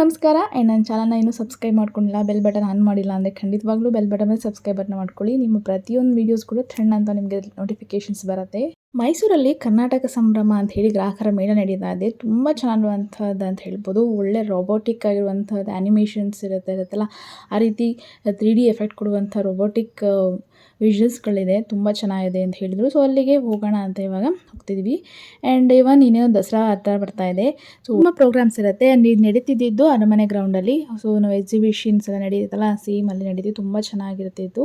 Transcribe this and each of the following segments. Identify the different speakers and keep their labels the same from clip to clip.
Speaker 1: ನಮಸ್ಕಾರ. ಆ್ಯಂಡ್ ನನ್ನ ಚಾನಲ್ನ ಇನ್ನೂ ಸಬ್ಸ್ಕ್ರೈಬ್ ಮಾಡ್ಕೊಂಡಿಲ್ಲ, ಬೆಲ್ ಬಟನ್ ಆನ್ ಮಾಡಿಲ್ಲ ಅಂದರೆ ಖಂಡಿತವಾಗ್ಲೂ ಬೆಲ್ ಬಟನ್ ಮೇಲೆ ಸಬ್ಸ್ಕ್ರೈಬ್ ಬಟನ್ ಮಾಡ್ಕೊಳ್ಳಿ. ನಿಮ್ಮ ಪ್ರತಿಯೊಂದು ವೀಡಿಯೋಸ್ ಕೂಡ ಥ್ರೆಂಡ್ ಅಂತ ನಿಮಗೆ ನೋಟಿಫಿಕೇಶನ್ಸ್ ಬರುತ್ತೆ. ಮೈಸೂರಲ್ಲಿ ಕರ್ನಾಟಕ ಸಂಭ್ರಮ ಅಂತ ಹೇಳಿ ಗ್ರಾಹಕರ ಮೇಳ ನಡೀತಾ ಇದೆ. ತುಂಬ ಚೆನ್ನಾಗಿರುವಂಥದ್ದು ಅಂತ ಹೇಳ್ಬೋದು. ಒಳ್ಳೆ ರೋಬೋಟಿಕ್ ಆಗಿರುವಂಥದ್ದು ಆ್ಯನಿಮೇಷನ್ಸ್ ಇರುತ್ತೆ, ಇರುತ್ತಲ್ಲ? ಆ ರೀತಿ ತ್ರೀ ಡಿ ಎಫೆಕ್ಟ್ ಕೊಡುವಂಥ ರೋಬೋಟಿಕ್ ವಿಷನ್ಸ್ಗಳಿದೆ ತುಂಬ ಚೆನ್ನಾಗಿದೆ ಅಂತ ಹೇಳಿದರು. ಸೊ ಅಲ್ಲಿಗೆ ಹೋಗೋಣ ಅಂತ ಇವಾಗ ಹೋಗ್ತಿದ್ವಿ. ಆ್ಯಂಡ್ ಇವನ್ ಇನ್ನೇನು ದಸರಾ ಹತ್ರ ಬರ್ತಾ ಇದೆ. ಸೊ ತುಂಬ ಪ್ರೋಗ್ರಾಮ್ಸ್ ಇರುತ್ತೆ. ಆ್ಯಂಡ್ ಇದು ನಡೀತಿದ್ದು ಅರಮನೆ ಗ್ರೌಂಡಲ್ಲಿ ಸೊ ನಾವು ಎಕ್ಸಿಬಿಷನ್ಸ್ ಎಲ್ಲ ನಡೀತಲ್ಲ? ಸೇಮ್ ಅಲ್ಲಿ ನಡೀತಿದ್ದು ತುಂಬ ಚೆನ್ನಾಗಿರುತ್ತೆ ಇದು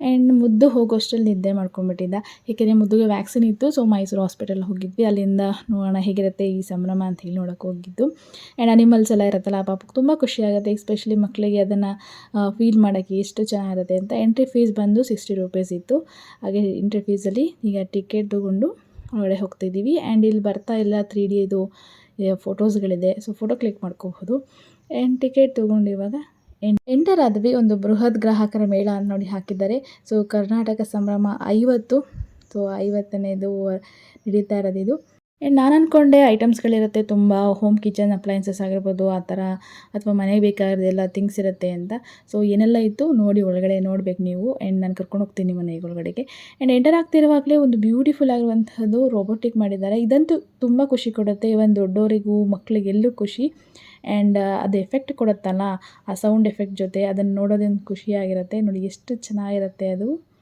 Speaker 1: ಆ್ಯಂಡ್ ಮುದ್ದು ಹೋಗೋಷ್ಟರಲ್ಲಿ ನಿದ್ದೆ ಮಾಡ್ಕೊಂಡ್ಬಿಟ್ಟಿದ್ದ ಏಕೆಂದರೆ ಮುದ್ದುಗೆ ವ್ಯಾಕ್ಸಿನ್ ಇತ್ತು ಸೊ ಮೈಸೂರು ಹಾಸ್ಪಿಟಲ್ ಹೋಗಿದ್ವಿ. ಅಲ್ಲಿಂದ ನೋಡೋಣ ಹೇಗಿರುತ್ತೆ ಈ ಸಂಭ್ರಮ ಅಂತ ಹೇಳಿ ನೋಡೋಕೆ ಹೋಗಿದ್ದು. ಆ್ಯಂಡ್ ಅನಿಮಲ್ಸ್ ಎಲ್ಲ ಇರುತ್ತಲ್ಲ ಪಾಪಕ್ಕೆ ತುಂಬ ಖುಷಿಯಾಗುತ್ತೆ ಎಸ್ಪೆಷಲಿ ಮಕ್ಕಳಿಗೆ ಅದನ್ನು ಫೀಲ್ ಮಾಡೋಕ್ಕೆ ಎಷ್ಟು ಚೆನ್ನಾಗಿರುತ್ತೆ ಅಂತ. ಎಂಟ್ರಿ ಫೀಸ್ ಬಂದು ಸಿಕ್ಸ್ಟಿ ರುಪೀಸ್ ಇತ್ತು. ಹಾಗೆ ಎಂಟ್ರಿ ಫೀಸಲ್ಲಿ ಈಗ ಟಿಕೆಟ್ ತೊಗೊಂಡು ಒಳಗಡೆ ಹೋಗ್ತಿದ್ದೀವಿ. ಆ್ಯಂಡ್ ಇಲ್ಲಿ ಬರ್ತಾ ಇಲ್ಲ ತ್ರೀ ಡಿ ಇದು ಫೋಟೋಸ್ಗಳಿದೆ ಸೊ ಫೋಟೋ ಕ್ಲಿಕ್ ಮಾಡ್ಕೋಬೋದು ಆ್ಯಂಡ್ ಟಿಕೆಟ್ ತೊಗೊಂಡು ಇವಾಗ ಎನ್ ಎಂಟರ್ ಆದ್ವಿ ಒಂದು ಬೃಹತ್ ಗ್ರಾಹಕರ ಮೇಳ ನೋಡಿ ಹಾಕಿದ್ದಾರೆ. ಸೊ, ಕರ್ನಾಟಕ ಸಂಭ್ರಮ ಐವತ್ತು. ಸೊ, ಐವತ್ತನೇದು ನಡೀತಾ ಇರೋದು ಇದು. ಆ್ಯಂಡ್ ನಾನು ಅಂದ್ಕೊಂಡೆ ಐಟಮ್ಸ್ಗಳಿರುತ್ತೆ ತುಂಬ ಹೋಮ್ ಕಿಚನ್ ಅಪ್ಲೈನ್ಸಸ್ ಆಗಿರ್ಬೋದು, ಆ ಥರ ಅಥವಾ ಮನೆಗೆ ಬೇಕಾಗಿರೋದೆಲ್ಲ ಥಿಂಗ್ಸ್ ಇರುತ್ತೆ ಅಂತ. ಸೊ ಏನೆಲ್ಲ ಇತ್ತು ನೋಡಿ ಒಳಗಡೆ ನೋಡ್ಬೇಕು ನೀವು. ಆ್ಯಂಡ್ ನಾನು ಕರ್ಕೊಂಡು ಹೋಗ್ತೀನಿ ಮನೆಗೆ ಒಳಗಡೆಗೆ. ಆ್ಯಂಡ್ ಎಂಟರ್ ಆಗ್ತಿರುವಾಗಲೇ ಒಂದು ಬ್ಯೂಟಿಫುಲ್ ಆಗಿರುವಂಥದ್ದು ರೋಬೋಟಿಕ್ ಮಾಡಿದ್ದಾರೆ. ಇದಂತೂ ತುಂಬ ಖುಷಿ ಕೊಡುತ್ತೆ. ಇವನ್ ದೊಡ್ಡವರಿಗೂ ಮಕ್ಕಳಿಗೆಲ್ಲೂ ಖುಷಿ. ಆ್ಯಂಡ್ ಅದು ಎಫೆಕ್ಟ್ ಕೊಡುತ್ತಲ್ಲ, ಆ ಸೌಂಡ್ ಎಫೆಕ್ಟ್ ಜೊತೆ ಅದನ್ನು ನೋಡೋದೊಂದು ಖುಷಿಯಾಗಿರುತ್ತೆ. ನೋಡಿ, ಎಷ್ಟು ಚೆನ್ನಾಗಿರುತ್ತೆ ಅದು.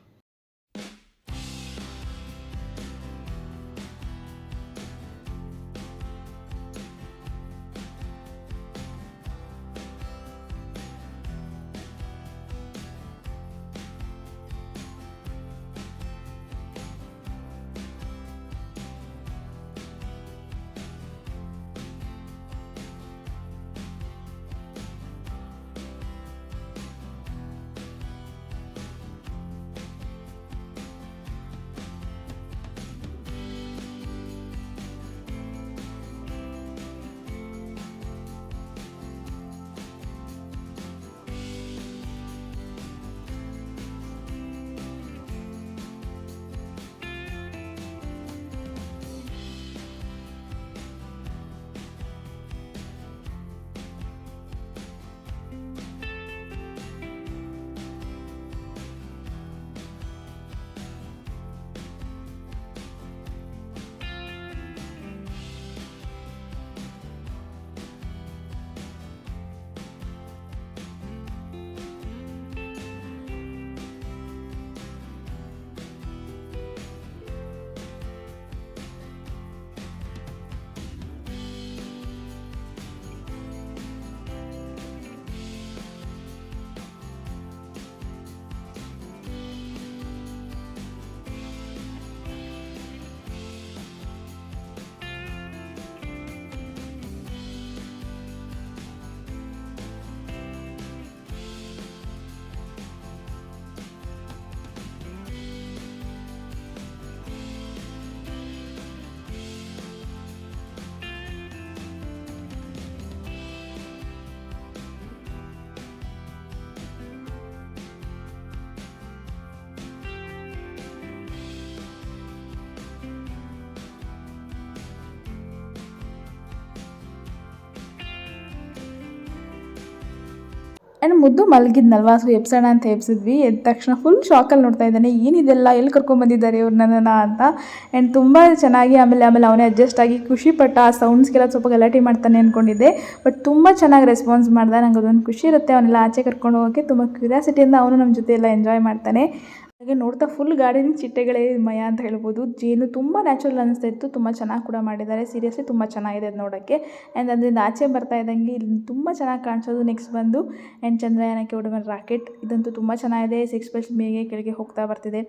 Speaker 1: ಆ್ಯಂಡ್ ಮುದ್ದು ಮಲಗಿದ್ನಲ್ವಾ? ಸೊ ಎಬ್ಸೋಣ ಅಂತ ಎಬ್ಸಿದ್ವಿ. ಎದ್ದ ತಕ್ಷಣ ಫುಲ್ ಶಾಕಲ್ಲಿ ನೋಡ್ತಾ ಇದ್ದಾನೆ. ಏನಿದೆಲ್ಲ ಎಲ್ಲಿ ಕರ್ಕೊಂಡ್ಬಂದಿದ್ದಾರೆ ಇವ್ರು ನನ್ನನ್ನು? ಅಂತ. ಆ್ಯಂಡ್ ತುಂಬ ಚೆನ್ನಾಗಿ ಆಮೇಲೆ ಆಮೇಲೆ ಅವನೇ ಅಡ್ಜಸ್ಟ್ ಆಗಿ ಖುಷಿ ಪಟ್ಟ ಆ ಸೌಂಡ್ಸ್ಗೆಲ್ಲ ಸ್ವಲ್ಪ ಗಲಾಟೆ ಮಾಡ್ತಾನೆ ಅಂದ್ಕೊಂಡಿದ್ದೆ ಬಟ್ ತುಂಬ ಚೆನ್ನಾಗಿ ರೆಸ್ಪಾನ್ಸ್ ಮಾಡ್ದೆ. ನಂಗೆ ಅದೊಂದು ಖುಷಿ ಇರುತ್ತೆ. ಅವನೆಲ್ಲ ಆಚೆ ಕರ್ಕೊಂಡು ಹೋಗೋಕ್ಕೆ ತುಂಬ ಕ್ಯೂರಿಯಾಸಿಟಿಯಿಂದ ಅವನು ನಮ್ಮ ಜೊತೆ ಎಲ್ಲ ಎಂಜಾಯ್ ಮಾಡ್ತಾನೆ. ಹಾಗೆ ನೋಡ್ತಾ ಫುಲ್ ಗಾರ್ಡನ್ ಚಿಟ್ಟೆಗಳೇ ಮಯ ಅಂತ ಹೇಳ್ಬೋದು. ಜೇನು ತುಂಬ ನ್ಯಾಚುರಲ್ ಅನಿಸ್ತಾ ಇತ್ತು. ತುಂಬ ಚೆನ್ನಾಗಿ ಕೂಡ ಮಾಡಿದ್ದಾರೆ. ಸೀರಿಯಸ್ಲಿ ತುಂಬ ಚೆನ್ನಾಗಿದೆ ಅದು ನೋಡೋಕ್ಕೆ. ಆ್ಯಂಡ್ ಅದರಿಂದ ಆಚೆ ಬರ್ತಾ ಇದ್ದಂಗೆ ಇಲ್ಲಿ ತುಂಬ ಚೆನ್ನಾಗಿ ಕಾಣಿಸೋದು. ನೆಕ್ಸ್ಟ್ ಬಂದು ಆ್ಯಂಡ್ ಚಂದ್ರಯಾನಕ್ಕೆ ಹೊಡೆದ ರಾಕೆಟ್. ಇದಂತೂ ತುಂಬ ಚೆನ್ನಾಗಿದೆ. ಸಿಕ್ಸ್ ಪ್ಲಸ್ ಮೇಗೆ ಕೆಳಗೆ ಹೋಗ್ತಾ ಬರ್ತಿದೆ.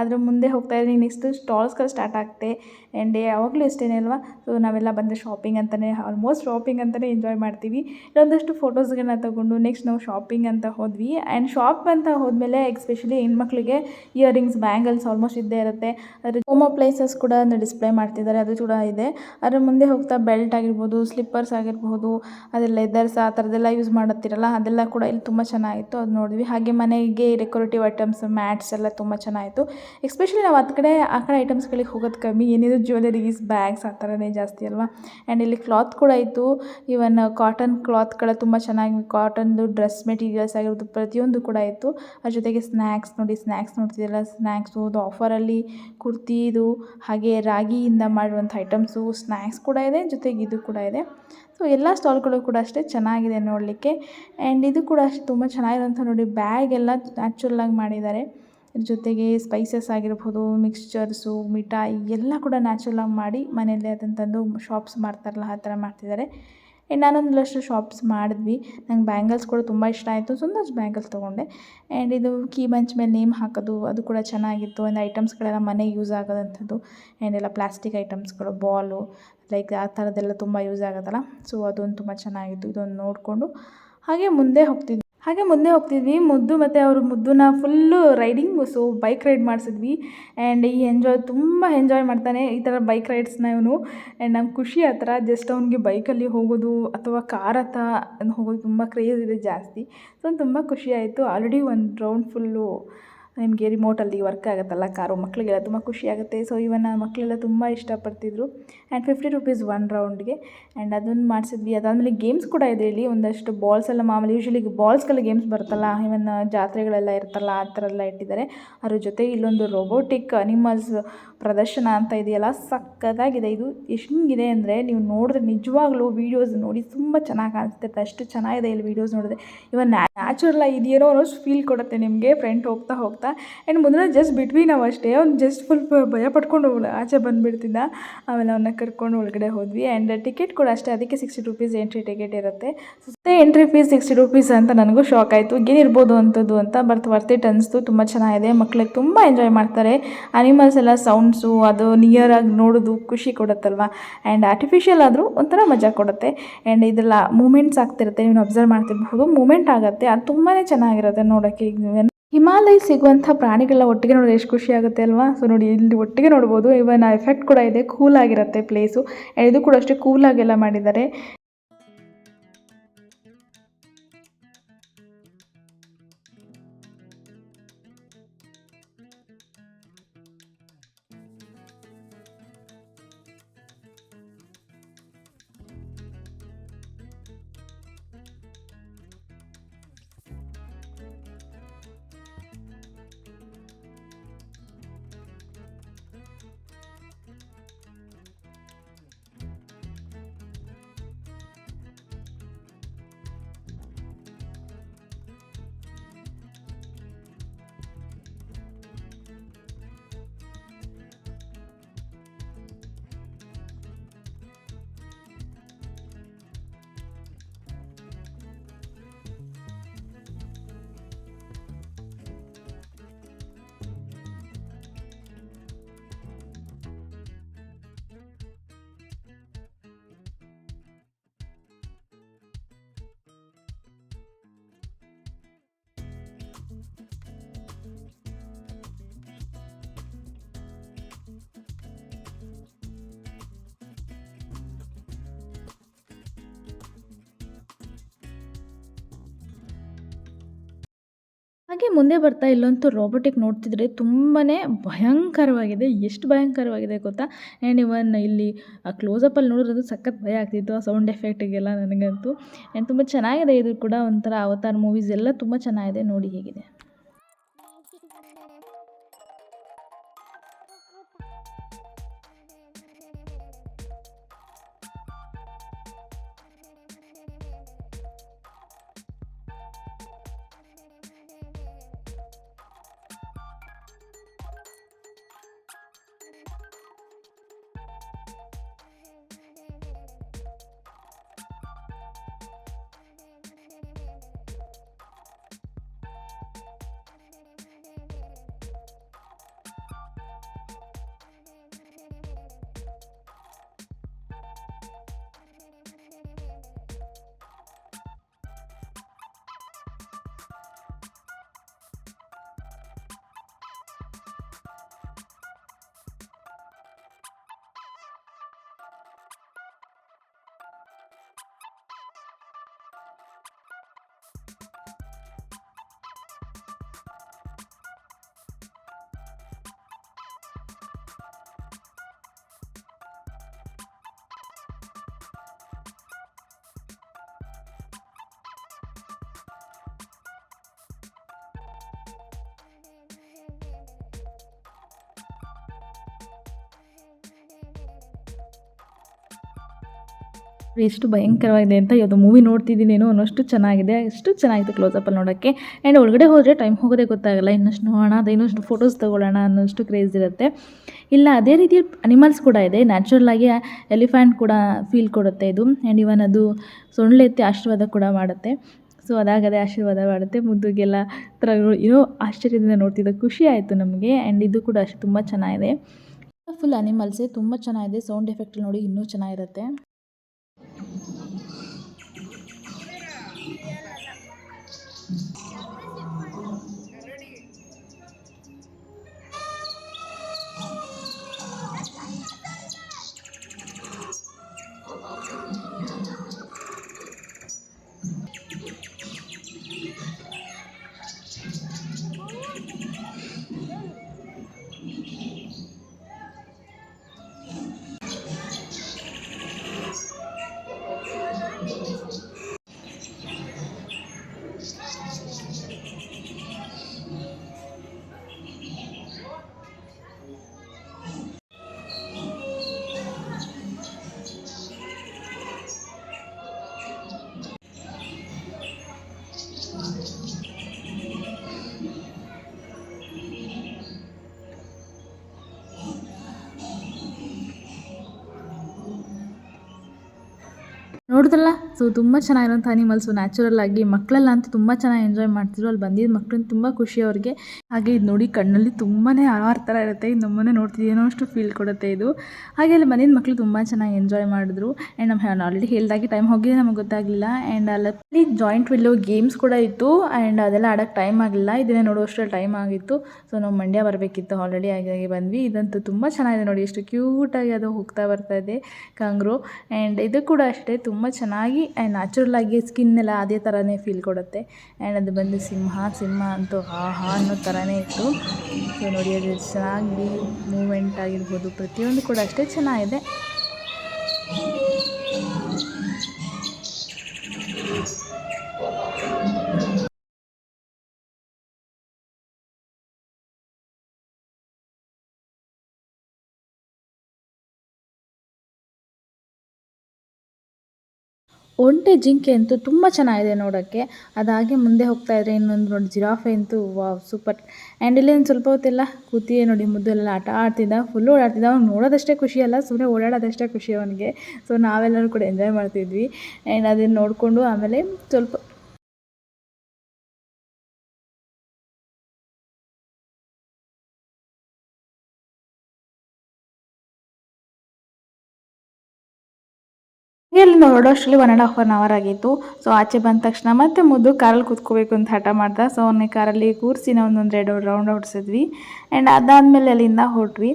Speaker 1: ಅದರ ಮುಂದೆ ಹೋಗ್ತಾ ಇದ್ದೀನಿ ನೆಕ್ಸ್ಟ್ ಸ್ಟಾಲ್ಸ್ಗಳು ಸ್ಟಾರ್ಟ್ ಆಗುತ್ತೆ ಆ್ಯಂಡ್ ಯಾವಾಗಲೂ ಇಷ್ಟೇನೆ ಅಲ್ವಾ? ಸೊ ನಾವೆಲ್ಲ ಬಂದರೆ ಶಾಪಿಂಗ್ ಅಂತಲೇ ಆಲ್ಮೋಸ್ಟ್ ಶಾಪಿಂಗ್ ಅಂತಲೇ ಎಂಜಾಯ್ ಮಾಡ್ತೀವಿ. ಇನ್ನೊಂದಷ್ಟು ಫೋಟೋಸ್ಗಳನ್ನ ತಗೊಂಡು ನೆಕ್ಸ್ಟ್ ನಾವು ಶಾಪಿಂಗ್ ಅಂತ ಹೋದ್ವಿ. ಆ್ಯಂಡ್ ಶಾಪ್ ಅಂತ ಹೋದ್ಮೇಲೆ ಎಕ್ಸ್ಪೆಷಲಿ ಹೆಣ್ಮಕ್ಳಿಗೆ ಇಯರಿಂಗ್ಸ್, ಬ್ಯಾಂಗಲ್ಸ್ ಆಲ್ಮೋಸ್ಟ್ ಇದ್ದೇ ಇರುತ್ತೆ. ಅದ್ರ ಹೋಮೋ ಪ್ಲೇಸಸ್ ಕೂಡ ಡಿಸ್ಪ್ಲೇ ಮಾಡ್ತಿದ್ದಾರೆ, ಅದು ಕೂಡ ಇದೆ. ಅದ್ರ ಮುಂದೆ ಹೋಗ್ತಾ ಬೆಲ್ಟ್ ಆಗಿರ್ಬೋದು ಸ್ಲಿಪ್ಪರ್ಸ್ ಆಗಿರಬಹುದು ಅದೇ ಲೆದರ್ಸ್ ಆ ಥರದ್ದೆಲ್ಲ ಯೂಸ್ ಮಾಡುತ್ತೀರಲ್ಲ, ಅದೆಲ್ಲ ಕೂಡ ಇಲ್ಲಿ ತುಂಬ ಚೆನ್ನಾಗಿತ್ತು. ಅದು ನೋಡಿದ್ವಿ. ಹಾಗೆ ಮನೆಗೆ ಡೆಕೋರೇಟಿವ್ ಐಟಮ್ಸ್ ಮ್ಯಾಟ್ಸ್ ಎಲ್ಲ ತುಂಬ ಚೆನ್ನಾಗಿತ್ತು. ಎಸ್ಪೆಷಲಿ ನಾವು ಹತ್ತು ಕಡೆ, ಆ ಕಡೆ ಐಟಮ್ಸ್ಗಳಿಗೆ ಹೋಗೋದು ಕಮ್ಮಿ. ಏನಿದ್ರು ಜ್ಯುವೆಲರೀಸ್ ಬ್ಯಾಗ್ಸ್ ಆ ಥರನೇ ಜಾಸ್ತಿ ಅಲ್ವಾ? ಆ್ಯಂಡ್ ಇಲ್ಲಿ ಕ್ಲಾತ್ ಕೂಡ ಇತ್ತು. ಇವನ್ ಕಾಟನ್ ಕ್ಲಾತ್ಗಳ ತುಂಬ ಚೆನ್ನಾಗಿ ಕಾಟನ್ದು ಡ್ರೆಸ್ ಮೆಟೀರಿಯಲ್ಸ್ ಆಗಿರೋದು ಪ್ರತಿಯೊಂದು ಕೂಡ ಇತ್ತು. ಅದ್ರ ಜೊತೆಗೆ ಸ್ನ್ಯಾಕ್ಸ್ ನೋಡಿ ಸ್ನ್ಯಾಕ್ಸ್ ನೋಡ್ತಿದ್ದೀರಲ್ಲ ಸ್ನ್ಯಾಕ್ಸು ಅದು ಆಫರಲ್ಲಿ ಕುರ್ತಿದು ಹಾಗೆ ರಾಗಿಯಿಂದ ಮಾಡಿರುವಂಥ ಐಟಮ್ಸು ಸ್ನ್ಯಾಕ್ಸ್ ಕೂಡ ಇದೆ, ಜೊತೆಗೆ ಇದು ಕೂಡ ಇದೆ. ಸೊ ಎಲ್ಲ ಸ್ಟಾಲ್ಗಳು ಕೂಡ ಅಷ್ಟೇ ಚೆನ್ನಾಗಿದೆ ನೋಡಲಿಕ್ಕೆ. ಆ್ಯಂಡ್ ಇದು ಕೂಡ ಅಷ್ಟೇ ತುಂಬ ಚೆನ್ನಾಗಿರೋಂಥ ನೋಡಿ ಬ್ಯಾಗ್ ಎಲ್ಲ ನ್ಯಾಚುರಲಾಗಿ ಮಾಡಿದ್ದಾರೆ. ಜೊತೆಗೆ ಸ್ಪೈಸಸ್ ಆಗಿರ್ಬೋದು ಮಿಕ್ಸ್ಚರ್ಸು ಮಿಠಾಯಿ ಎಲ್ಲ ಕೂಡ ನ್ಯಾಚುರಲಾಗಿ ಮಾಡಿ ಮನೆಯಲ್ಲೇ ಅದನ್ನು ತಂದು ಶಾಪ್ಸ್ ಮಾಡ್ತಾರಲ್ಲ, ಆ ಥರ ಮಾಡ್ತಿದ್ದಾರೆ. ಆ್ಯಂಡ್ ನಾನೊಂದಷ್ಟು ಶಾಪ್ಸ್ ಮಾಡಿದ್ವಿ. ನಂಗೆ ಬ್ಯಾಂಗಲ್ಸ್ ಕೂಡ ತುಂಬ ಇಷ್ಟ ಆಯಿತು. ಸೊ ಬ್ಯಾಂಗಲ್ಸ್ ತೊಗೊಂಡೆ. ಆ್ಯಂಡ್ ಇದು ಕೀ ಬಂಚ್ ಮೇಲೆ ನೇಮ್ ಹಾಕೋದು, ಅದು ಕೂಡ ಚೆನ್ನಾಗಿತ್ತು. ಒಂದು ಐಟಮ್ಸ್ಗಳೆಲ್ಲ ಮನೆಗೆ ಯೂಸ್ ಆಗೋದಂಥದ್ದು. ಆ್ಯಂಡ್ ಎಲ್ಲ ಪ್ಲಾಸ್ಟಿಕ್ ಐಟಮ್ಸ್ಗಳು ಬಾಲು ಲೈಕ್ ಆ ಥರದ್ದೆಲ್ಲ ತುಂಬ ಯೂಸ್ ಆಗೋದಲ್ಲ ಸೊ ಅದೊಂದು ತುಂಬ ಚೆನ್ನಾಗಿತ್ತು. ಇದೊಂದು ನೋಡಿಕೊಂಡು ಹಾಗೆ ಮುಂದೆ ಹೋಗ್ತಿದ್ವಿ. ಹಾಗೆ ಮುಂದೆ ಹೋಗ್ತಿದ್ವಿ. ಮುದ್ದು ಮತ್ತು ಅವ್ರ ಮುದ್ದುನ full riding so bike ride ಮಾಡಿಸಿದ್ವಿ. And ಈ ಎಂಜಾಯ್ ತುಂಬ ಎಂಜಾಯ್ ಮಾಡ್ತಾನೆ. ಈ ಥರ ಬೈಕ್ ರೈಡ್ಸ್ನ ಇವನು. ಆ್ಯಂಡ್ ನಂಗೆ ಖುಷಿ ಆ ಥರ ಜಸ್ಟ್ ಅವ್ನಿಗೆ ಬೈಕಲ್ಲಿ ಹೋಗೋದು ಅಥವಾ ಕಾರ್ ಹತ್ತ ಹೋಗೋದು ತುಂಬ ಕ್ರೇಜ್ ಇದೆ ಜಾಸ್ತಿ. ಸೊ ತುಂಬ ಖುಷಿ ಆಯಿತು. ಆಲ್ರೆಡಿ ಒಂದು ರೌಂಡ್ ಫುಲ್ಲು ನಿಮಗೆ ರಿಮೋಟಲ್ಲಿ ವರ್ಕ್ ಆಗುತ್ತಲ್ಲ ಕಾರು ಮಕ್ಕಳಿಗೆಲ್ಲ ತುಂಬ ಖುಷಿ ಆಗುತ್ತೆ. ಸೊ ಇವನ್ನ ಮಕ್ಕಳೆಲ್ಲ ತುಂಬ ಇಷ್ಟಪಡ್ತಿದ್ರು. ಆ್ಯಂಡ್ ಫಿಫ್ಟಿ ರುಪೀಸ್ ಒನ್ ರೌಂಡ್ಗೆ ಆ್ಯಂಡ್ ಅದನ್ನು ಮಾಡಿಸಿದ್ವಿ. ಅದಾದಮೇಲೆ ಗೇಮ್ಸ್ ಕೂಡ ಇದೆ ಇಲ್ಲಿ. ಒಂದಷ್ಟು ಬಾಲ್ಸ್ ಎಲ್ಲ ಮಾಮೂಲಿ ಯೂಶ್ವಲಿ ಬಾಲ್ಸ್ಗೆಲ್ಲ ಗೇಮ್ಸ್ ಬರುತ್ತಲ್ಲ ಇವನ್ ಜಾತ್ರೆಗಳೆಲ್ಲ ಇರ್ತಲ್ಲ, ಆ ಥರ ಎಲ್ಲ ಇಟ್ಟಿದ್ದಾರೆ. ಅದ್ರ ಜೊತೆ ಇಲ್ಲೊಂದು ರೋಬೋಟಿಕ್ ಅನಿಮಲ್ಸ್ ಪ್ರದರ್ಶನ ಅಂತ ಇದೆಯಲ್ಲ, ಸಕ್ಕತ್ತಾಗಿದೆ. ಇದು ಹೆಂಗಿದೆ ಅಂದರೆ, ನೀವು ನೋಡಿದ್ರೆ ನಿಜವಾಗ್ಲೂ ವೀಡಿಯೋಸ್ ನೋಡಿ ತುಂಬ ಚೆನ್ನಾಗಿ ಕಾಣಿಸುತ್ತೆ ಅಷ್ಟು ಚೆನ್ನಾಗಿದೆ ಇಲ್ಲಿ ವೀಡಿಯೋಸ್ ನೋಡಿದ್ರೆ. ಇವನ್ ನ್ಯಾಚುರಲ್ ಇದೆಯೋ ಅನ್ನೋಷ್ಟು ಫೀಲ್ ಕೊಡುತ್ತೆ ನಿಮಗೆ. ಫ್ರೆಂಡ್ ಹೋಗ್ತಾ ಹೋಗ್ತಾ ಆ್ಯಂಡ್ ಮುಂದೆ ಜಸ್ಟ್ ಬಿಟ್ವಿ ನಾವು ಅಷ್ಟೇ, ಅವ್ನು ಜಸ್ಟ್ ಫುಲ್ ಭಯ ಪಡ್ಕೊಂಡು ಆಚೆ ಬಂದುಬಿಡ್ತಿದ್ದ. ಆಮೇಲೆ ಅವನ್ನ ಕರ್ಕೊಂಡು ಒಳಗಡೆ ಹೋದ್ವಿ. ಆ್ಯಂಡ್ ಟಿಕೆಟ್ ಕೂಡ ಅಷ್ಟೇ, ಅದಕ್ಕೆ ಸಿಕ್ಸ್ಟಿ ರುಪೀಸ್ ಎಂಟ್ರಿ ಟಿಕೆಟ್ ಇರುತ್ತೆ. ಸುತ್ತೆ ಎಂಟ್ರಿ ಫೀಸ್ ಸಿಕ್ಸ್ಟಿ ರುಪೀಸ್ ಅಂತ ನನಗೂ ಶಾಕ್ ಆಯಿತು. ಏನಿರ್ಬೋದು ಅಂಥದ್ದು ಅಂತ ಬರ್ತ್ ವರ್ತ್ ಇಟ್ ಅನಿಸ್ತು. ತುಂಬ ಚೆನ್ನಾಗಿದೆ. ಮಕ್ಳಿಗೆ ತುಂಬ ಎಂಜಾಯ್ ಮಾಡ್ತಾರೆ. ಅನಿಮಲ್ಸ್ ಎಲ್ಲ ಸೌಂಡ್ಸು ಅದು ನಿಯರಾಗಿ ನೋಡೋದು ಖುಷಿ ಕೊಡುತ್ತಲ್ವ? ಆ್ಯಂಡ್ ಆರ್ಟಿಫಿಷಿಯಲ್ ಆದರೂ ಒಂಥರ ಮಜಾ ಕೊಡುತ್ತೆ. ಆ್ಯಂಡ್ ಇದೆಲ್ಲ ಮೂಮೆಂಟ್ಸ್ ಆಗ್ತಿರುತ್ತೆ. ನೀವು ಅಬ್ಸರ್ವ್ ಮಾಡ್ತಿರ್ಬೋದು ಮೂಮೆಂಟ್ ಆಗುತ್ತೆ. ಅದು ತುಂಬಾ ಚೆನ್ನಾಗಿರುತ್ತೆ ನೋಡೋಕ್ಕೆ. ಹಿಮಾಲಯ ಸಿಗುವಂಥ ಪ್ರಾಣಿಗಳ ಒಟ್ಟಿಗೆ ನೋಡಿದ್ರೆ ಎಷ್ಟು ಖುಷಿ ಆಗುತ್ತೆ ಅಲ್ವಾ? ಸೊ ನೋಡಿ, ಇಲ್ಲಿ ಒಟ್ಟಿಗೆ ನೋಡ್ಬೋದು. ಇವನ್ ಎಫೆಕ್ಟ್ ಕೂಡ ಇದೆ. ಕೂಲ್ ಆಗಿರುತ್ತೆ ಪ್ಲೇಸು ಇದು ಕೂಡ ಅಷ್ಟೇ ಕೂಲ್ ಕೂಲಾಗೆಲ್ಲ ಮಾಡಿದ್ದಾರೆ. ಹಾಗೆ ಮುಂದೆ ಬರ್ತಾ ಇಲ್ಲಂತೂ ರೋಬೋಟಿಕ್ ನೋಡ್ತಿದ್ರೆ ತುಂಬಾ ಭಯಂಕರವಾಗಿದೆ. ಎಷ್ಟು ಭಯಂಕರವಾಗಿದೆ ಗೊತ್ತಾ? ಆ್ಯಂಡ್ ಇವನ್ ಇಲ್ಲಿ ಕ್ಲೋಸಪ್ಪಲ್ಲಿ ನೋಡಿರೋದು ಸಖತ್ ಭಯ ಆಗ್ತಿತ್ತು, ಆ ಸೌಂಡ್ ಎಫೆಕ್ಟಿಗೆಲ್ಲ ನನಗಂತೂ. ಆ್ಯಂಡ್ ತುಂಬ ಚೆನ್ನಾಗಿದೆ ಇದು ಕೂಡ ಒಂಥರ ಅವತಾರ್ ಮೂವೀಸ್ ಎಲ್ಲ ತುಂಬ ಚೆನ್ನಾಗಿದೆ, ನೋಡಿ ಹೇಗಿದೆ. ಎಷ್ಟು ಭಯಂಕರವಾಗಿದೆ ಅಂತ ಯಾವುದೋ ಮೂವಿ ನೋಡ್ತಿದ್ದೀನೇನೋ ಅನ್ನೋಷ್ಟು ಚೆನ್ನಾಗಿದೆ. ಎಷ್ಟು ಚೆನ್ನಾಗಿದೆ ಕ್ಲೋಸಪ್ಪಲ್ಲಿ ನೋಡೋಕ್ಕೆ. ಆ್ಯಂಡ್ ಒಳಗಡೆ ಹೋದರೆ ಟೈಮ್ ಹೋಗೋದೇ ಗೊತ್ತಾಗಲ್ಲ. ಇನ್ನಷ್ಟು ನೋಡೋಣ, ಅದು ಇನ್ನಷ್ಟು ಫೋಟೋಸ್ ತೊಗೊಳ್ಳೋಣ ಅನ್ನೋಷ್ಟು ಕ್ರೇಜ್ ಇರುತ್ತೆ. ಇಲ್ಲ, ಅದೇ ರೀತಿ ಅನಿಮಲ್ಸ್ ಕೂಡ ಇದೆ. ನ್ಯಾಚುರಲ್ ಆಗಿ ಎಲಿಫೆಂಟ್ ಕೂಡ ಫೀಲ್ ಕೊಡುತ್ತೆ ಇದು. ಆ್ಯಂಡ್ ಇವನ್ ಅದು ಸೊಳ್ಳೆತ್ತಿ ಆಶೀರ್ವಾದ ಕೂಡ ಮಾಡುತ್ತೆ. ಸೊ ಅದಾಗದೇ ಆಶೀರ್ವಾದ ಮಾಡುತ್ತೆ. ಮುದ್ದುಗೆಲ್ಲ ಥರ ಏನೋ ಆಶ್ಚರ್ಯದಿಂದ ನೋಡ್ತಿದ್ದ ಖುಷಿ ಆಯಿತು ನಮಗೆ. ಆ್ಯಂಡ್ ಇದು ಕೂಡ ಅಷ್ಟು, ತುಂಬ ಚೆನ್ನಾಗಿದೆ. ಫುಲ್ ಅನಿಮಲ್ಸೇ ತುಂಬ ಚೆನ್ನಾಗಿದೆ. ಸೌಂಡ್ ಎಫೆಕ್ಟ್ ನೋಡಿ ಇನ್ನೂ ಚೆನ್ನಾಗಿರುತ್ತೆ. ನೋಡಿದ್ರಲ್ಲ? ಸೊ ತುಂಬ ಚೆನ್ನಾಗಿರೋಂಥ ಅನಿಮಲ್ಸು ನ್ಯಾಚುರಲ್ ಆಗಿ ಮಕ್ಕಳೆಲ್ಲ ಅಂತೂ ತುಂಬ ಚೆನ್ನಾಗಿ ಎಂಜಾಯ್ ಮಾಡ್ತಿದ್ರು. ಅಲ್ಲಿ ಬಂದಿದ್ದ ಮಕ್ಕಳು ತುಂಬ ಖುಷಿ ಅವ್ರಿಗೆ. ಹಾಗೆ ಇದು ನೋಡಿ ಕಣ್ಣಲ್ಲಿ ತುಂಬಾ ಹಲವಾರು ಥರ ಇರುತ್ತೆ. ಇದು ನಮ್ಮನ್ನೇ ನೋಡ್ತಿದ್ದೇನೋ ಅಷ್ಟು ಫೀಲ್ ಕೊಡುತ್ತೆ ಇದು. ಹಾಗೆ ಅಲ್ಲಿ ಮನೇನ ಮಕ್ಕಳು ತುಂಬ ಚೆನ್ನಾಗಿ ಎಂಜಾಯ್ ಮಾಡಿದ್ರು. ಆ್ಯಂಡ್ ನಮ್ಮ ಆಲ್ರೆಡಿ ಹೇಳ್ದಾಗೆ ಟೈಮ್ ಹೋಗಿದೆ ನಮಗೆ ಗೊತ್ತಾಗಲಿಲ್ಲ. ಆ್ಯಂಡ್ ಅಲ್ಲಿ ಜಾಯಿಂಟ್ ವಿಲ್ಲು ಗೇಮ್ಸ್ ಕೂಡ ಇತ್ತು. ಆ್ಯಂಡ್ ಅದೆಲ್ಲ ಆಡೋಕ್ಕೆ ಟೈಮ್ ಆಗಲಿಲ್ಲ. ಇದನ್ನೇ ನೋಡುವಷ್ಟು ಟೈಮ್ ಆಗಿತ್ತು. ಸೊ ನಾವು ಮಂಡ್ಯ ಬರಬೇಕಿತ್ತು. ಆಲ್ರೆಡಿ ಹಾಗಾಗಿ ಬಂದ್ವಿ. ಇದಂತೂ ತುಂಬ ಚೆನ್ನಾಗಿದೆ ನೋಡಿ. ಎಷ್ಟು ಕ್ಯೂಟಾಗಿ ಅದು ಹೋಗ್ತಾ ಬರ್ತಾ ಇದೆ ಕಾಂಗ್ರು. ಆ್ಯಂಡ್ ಇದು ಕೂಡ ಅಷ್ಟೇ. ತುಂಬ ಚೆನ್ನಾಗಿ ಆ್ಯಂಡ್ ನ್ಯಾಚುರಲ್ ಆಗಿ ಸ್ಕಿನ್ ಎಲ್ಲ ಅದೇ ಥರನೇ ಫೀಲ್ ಕೊಡುತ್ತೆ. ಆ್ಯಂಡ್ ಅದು ಬಂದು ಸಿಂಹ ಸಿಂಹ ಅಂತೂ ಹಾ ಹಾ ಅನ್ನೋ ಥರನೇ ಇತ್ತು. ಸೊ ನೋಡಿ ಅದು ಚೆನ್ನಾಗಿ ಮೂಮೆಂಟ್ ಆಗಿರ್ಬೋದು. ಪ್ರತಿಯೊಂದು ಕೂಡ ಅಷ್ಟೇ ಚೆನ್ನಾಗಿದೆ. ಒಂಟೆ ಜಿಂಕೆ ಅಂತೂ ತುಂಬ ಚೆನ್ನಾಗಿದೆ ನೋಡೋಕ್ಕೆ. ಅದಾಗೆ ಮುಂದೆ ಹೋಗ್ತಾ ಇದ್ರೆ ಇನ್ನೊಂದು ನೋಡಿ, ಜಿರಾಫೆ ಅಂತೂ ವಾವ್, ಸೂಪರ್. ಆ್ಯಂಡ್ ಇಲ್ಲಿ ಒಂದು ಸ್ವಲ್ಪ ಹೊತ್ತೆಲ್ಲ ಕೂತಿಯೇ ನೋಡಿ ಮುದ್ದೆಲ್ಲ ಆಟ ಆಡ್ತಿದ್ದ ಫುಲ್ಲು ಓಡಾಡ್ತಿದ್ದ. ಅವ್ನು ನೋಡೋದಷ್ಟೇ ಖುಷಿ ಅಲ್ಲ ಸುಮ್ಮನೆ ಓಡಾಡೋದಷ್ಟೇ ಖುಷಿ ಅವನಿಗೆ. ಸೊ ನಾವೆಲ್ಲರೂ ಕೂಡ ಎಂಜಾಯ್ ಮಾಡ್ತಿದ್ವಿ. ಆ್ಯಂಡ್ ಅದನ್ನು ನೋಡಿಕೊಂಡು ಆಮೇಲೆ ಸ್ವಲ್ಪ ಅಲ್ಲಿ ಹೊರಡೋಷ್ಟರಲ್ಲಿ one and half an hour ಆಗಿತ್ತು. ಸೊ ಆಚೆ ಬಂದ ತಕ್ಷಣ ಮತ್ತೆ ಮುದ್ದು ಕಾರಲ್ಲಿ ಕೂತ್ಕೋಬೇಕು ಅಂತ ಹಠ ಮಾಡ್ದೆ. ಸೊ ಅವನೇ ಕಾರಲ್ಲಿ ಕೂರಿಸಿ ನಾವು ಒಂದೊಂದು ಎರಡು ರೌಂಡ್ ಹೊಡ್ಸಿದ್ವಿ. ಆ್ಯಂಡ್ ಅದಾದಮೇಲೆ ಅಲ್ಲಿಂದ ಹೊರಟ್ವಿ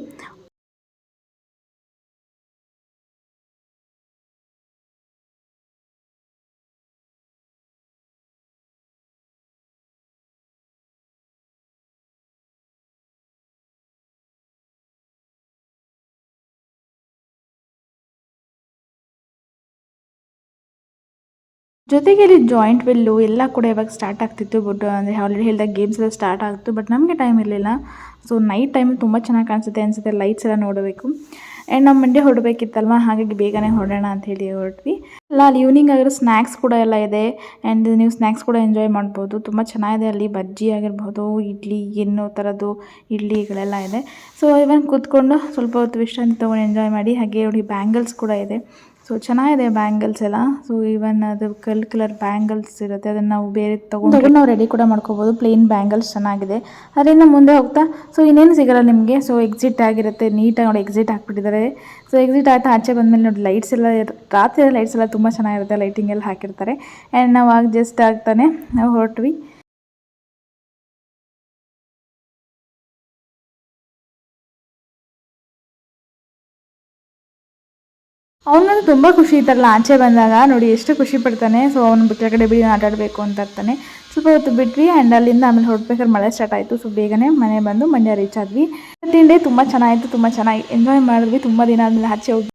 Speaker 1: ಜೊತೆಗೆ ಇಲ್ಲಿ ಜಾಯಿಂಟ್ ವಿಲ್ಲು ಎಲ್ಲ ಕೂಡ ಇವಾಗ ಸ್ಟಾರ್ಟ್ ಆಗ್ತಿತ್ತು. ಬಟ್ ಅಂದರೆ ಆಲ್ರೆಡಿ ಹೇಳಿದಾಗ ಗೇಮ್ಸ್ ಎಲ್ಲ ಸ್ಟಾರ್ಟ್ ಆಗ್ತು. ಬಟ್ ನಮಗೆ ಟೈಮ್ ಇರಲಿಲ್ಲ. ಸೊ ನೈಟ್ ಟೈಮ್ ತುಂಬ ಚೆನ್ನಾಗಿ ಕಾಣಿಸುತ್ತೆ ಅನಿಸುತ್ತೆ. ಲೈಟ್ಸ್ ಎಲ್ಲ ನೋಡಬೇಕು. ಆ್ಯಂಡ್ ನಮ್ಮ ಮಂಡ್ಯ ಹೊಡಬೇಕಿತ್ತಲ್ವ? ಹಾಗಾಗಿ ಬೇಗನೆ ಹೊಡೋಣ ಅಂತ ಹೇಳಿ ಹೊರಟ್ವಿ. ಅಲ್ಲ, ಅಲ್ಲಿ ಈವ್ನಿಂಗ್ ಆಗಿರೋ ಸ್ನ್ಯಾಕ್ಸ್ ಕೂಡ ಎಲ್ಲ ಇದೆ. ಆ್ಯಂಡ್ ನೀವು ಸ್ನ್ಯಾಕ್ಸ್ ಕೂಡ ಎಂಜಾಯ್ ಮಾಡ್ಬೋದು. ತುಂಬ ಚೆನ್ನಾಗಿದೆ ಅಲ್ಲಿ. ಬಜ್ಜಿ ಆಗಿರ್ಬೋದು, ಇಡ್ಲಿ ಏನೋ ಥರದ್ದು ಇಡ್ಲಿಗಳೆಲ್ಲ ಇದೆ. ಸೊ ಇವನ್ ಕೂತ್ಕೊಂಡು ಸ್ವಲ್ಪ ಹೊತ್ತು ವಿಶ್ರಾಂತಿ ತೊಗೊಂಡು ಎಂಜಾಯ್ ಮಾಡಿ. ಹಾಗೆ ನೋಡಿ ಬ್ಯಾಂಗಲ್ಸ್ ಕೂಡ ಇದೆ. ಸೊ ಚೆನ್ನಾಗಿದೆ ಬ್ಯಾಂಗಲ್ಸ್ ಎಲ್ಲ. ಸೊ ಈವನ್ ಅದು ಕಲ್ ಕಲರ್ ಬ್ಯಾಂಗಲ್ಸ್ ಇರುತ್ತೆ. ಅದನ್ನ ನಾವು ಬೇರೆ ತೊಗೊಂಡು ನಾವು ರೆಡಿ ಕೂಡ ಮಾಡ್ಕೋಬೋದು. ಪ್ಲೇನ್ ಬ್ಯಾಂಗಲ್ಸ್ ಚೆನ್ನಾಗಿದೆ. ಅದರಿಂದ ಮುಂದೆ ಹೋಗ್ತಾ ಸೊ ಇನ್ನೇನು ಸಿಗಲ್ಲ ನಿಮಗೆ. ಸೊ ಎಕ್ಸಿಟ್ ಆಗಿರುತ್ತೆ. ನೀಟಾಗಿ ನೋಡಿ ಎಕ್ಸಿಟ್ ಹಾಕ್ಬಿಟ್ಟಿದ್ದಾರೆ. ಸೊ ಎಕ್ಸಿಟ್ ಆಯ್ತಾ? ಆಚೆ ಬಂದಮೇಲೆ ನೋಡಿ ಲೈಟ್ಸ್ ಎಲ್ಲ ರಾತ್ರಿ ಲೈಟ್ಸ್ ಎಲ್ಲ ತುಂಬ ಚೆನ್ನಾಗಿರುತ್ತೆ. ಲೈಟಿಂಗ್ ಎಲ್ಲ ಹಾಕಿರ್ತಾರೆ. ಆ್ಯಂಡ್ ನಾವು ಆಗ ಜಸ್ಟ್ ಆಗ್ತಾನೆ, ನಾವು ಹೊರಟ್ವಿ. ಅವನಿಗೆ ತುಂಬ ಖುಷಿ ಇತ್ತಲ್ಲ ಆಚೆ ಬಂದಾಗ ನೋಡಿ ಎಷ್ಟು ಖುಷಿ ಪಡ್ತಾನೆ. ಸೊ ಅವ್ನು ಕೆಳಗಡೆ ಬಿಡಿ ಆಟ ಆಡಬೇಕು ಅಂತ ಇರ್ತಾನೆ. ಸ್ವಲ್ಪ ಹೊತ್ತು ಬಿಟ್ವಿ ಆ್ಯಂಡ್ ಅಲ್ಲಿಂದ ಆಮೇಲೆ ಹೊರಡ್ಬೇಕಾದ್ರೆ ಮಳೆ ಸ್ಟಾರ್ಟ್ ಆಯಿತು. ಸೊ ಬೇಗನೆ ಮನೆ ಬಂದು ಮಂಡ್ಯ ರೀಚ್ ಆದ್ವಿ. ತಿಂಡಿ ತುಂಬ ಚೆನ್ನಾಗಿತ್ತು, ತುಂಬ ಚೆನ್ನಾಗಿ ಎಂಜಾಯ್ ಮಾಡಿದ್ವಿ. ತುಂಬ ದಿನ ಆದಮೇಲೆ ಆಚೆ ಹೋಗಿ